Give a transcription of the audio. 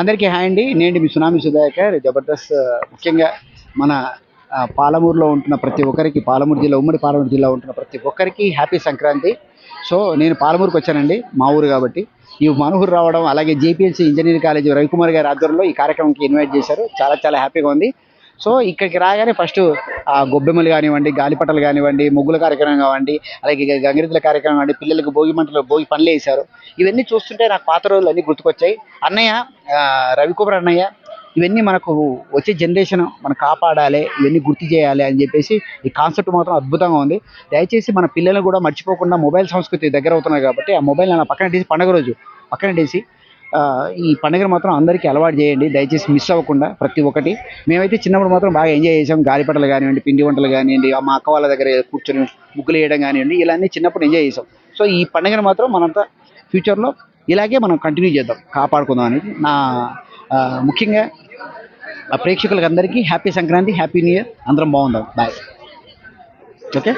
అందరికీ హాయ్ అండి. నేను మీ సునామీ సుధాకర్. జబర్దస్త్ ముఖ్యంగా మన పాలమూరులో ఉంటున్న ప్రతి ఒక్కరికి పాలమూరు జిల్లా ఉమ్మడి పాలమూరు జిల్లా ఉంటున్న ప్రతి ఒక్కరికి హ్యాపీ సంక్రాంతి. సో నేను పాలమూరుకు వచ్చానండి మా ఊరు కాబట్టి. ఈ మనూరు రావడం అలాగే జేపీఎల్సీ ఇంజనీరింగ్ కాలేజ్ రవికుమార్ గారి ఆధ్వర్యంలో ఈ కార్యక్రమంకి ఇన్వైట్ చేశారు. చాలా చాలా హ్యాపీగా ఉంది. సో ఇక్కడికి రాగానే ఫస్ట్ ఆ గొబ్బెమ్మలు కానివ్వండి గాలిపటలు కానివ్వండి ముగ్గుల కార్యక్రమం కానివ్వండి అలాగే గ- గంగిరెద్దుల కార్యక్రమం కానివ్వండి పిల్లలకు భోగి మంటలు భోగి పనులు వేశారు. ఇవన్నీ చూస్తుంటే నాకు పాత రోజులు అన్నీ గుర్తుకొచ్చాయి. అన్నయ్య రవికుమార్ అన్నయ్య ఇవన్నీ మనకు వచ్చే జనరేషన్ మనం కాపాడాలి ఇవన్నీ గుర్తు చేయాలి అని చెప్పేసి ఈ కాన్సెప్ట్ మాత్రం అద్భుతంగా ఉంది. దయచేసి మన పిల్లలు కూడా మర్చిపోకుండా మొబైల్ సంస్కృతి దగ్గర అవుతున్నారు కాబట్టి ఆ మొబైల్ నా పక్కన తీసి పండగ రోజు పక్కన తీసి ఈ పండుగను మాత్రం అందరికీ అలవాటు చేయండి దయచేసి మిస్ అవ్వకుండా ప్రతి ఒక్కటి. మేమైతే చిన్నప్పుడు మాత్రం బాగా ఎంజాయ్ చేసాం గాలిపటలు కానివ్వండి పిండి వంటలు కానివ్వండి మా అక్క వాళ్ళ దగ్గర కూర్చొని ముగ్గులు వేయడం కానివ్వండి ఇలా అన్నీ చిన్నప్పుడు ఎంజాయ్ చేసాం సో ఈ పండుగను మాత్రం మనంతా ఫ్యూచర్లో ఇలాగే మనం కంటిన్యూ చేద్దాం కాపాడుకుందాం అనేది నా ముఖ్యంగా ఆ ప్రేక్షకులకు అందరికీ happy Sankranti happy new year అందరం బాగుందాం. Bye okay